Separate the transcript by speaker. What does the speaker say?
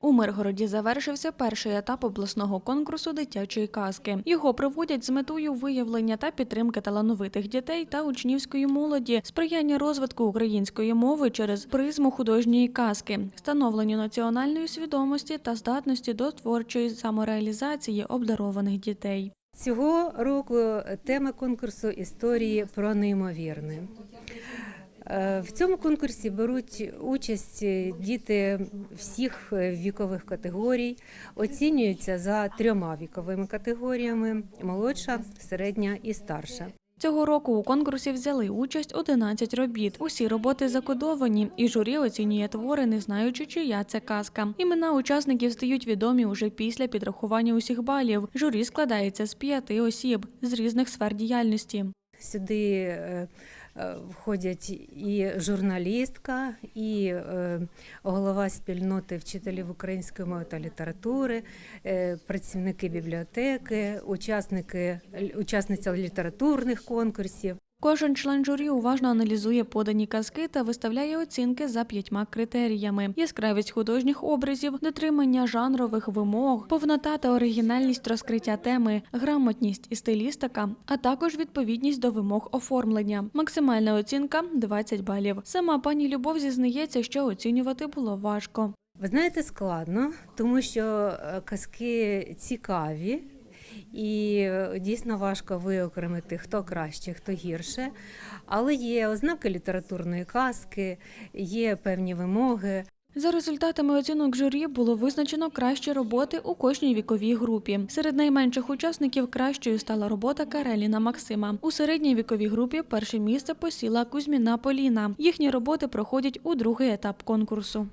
Speaker 1: У Миргороді завершився перший етап обласного конкурсу дитячої казки. Його проводять з метою виявлення та підтримки талановитих дітей та учнівської молоді, сприяння розвитку української мови через призму художньої казки, становленню національної свідомості та здатності до творчої самореалізації обдарованих дітей.
Speaker 2: Цього року тема конкурсу історії про неймовірне. Е, В цьому конкурсі беруть участь діти всіх вікових категорій, оцінюються за трьома віковими категоріями: молодша, середня і старша.
Speaker 1: Цього року у конкурсі взяли участь 11 робіт. Усі роботи закодовані, і журі оцінює твори, не знаючи, чия це казка. Імена учасників стають відомі уже після підрахування усіх балів. Журі складається з п'яти осіб з різних сфер діяльності.
Speaker 2: Сюди е, е, входять і журналістка, і е, голова спільноти вчителів української мови та літератури, працівники бібліотеки, учасники, учасниця літературних конкурсів.
Speaker 1: Кожен член журі уважно аналізує подані казки та виставляє оцінки за п'ятьма критеріями: яскравість художніх образів, дотримання жанрових вимог, повнота та оригінальність розкриття теми, грамотність і стилістика, а також відповідність до вимог оформлення. Максимальна оцінка 20 балів. Сама пані Любов зізнається, що оцінювати було важко.
Speaker 2: Ви знаєте, складно, тому що е, казки цікаві. І е, дійсно важко виокремити, хто краще, хто гірше. Але є ознаки літературної казки, є певні вимоги.
Speaker 1: За результатами оцінок журі було визначено кращі роботи у кожній віковій групі. Серед найменших учасників кращою стала робота Кареліна Максима. У середній віковій групі перше місце посіла Кузьміна Поліна. Їхні роботи проходять у другий етап конкурсу.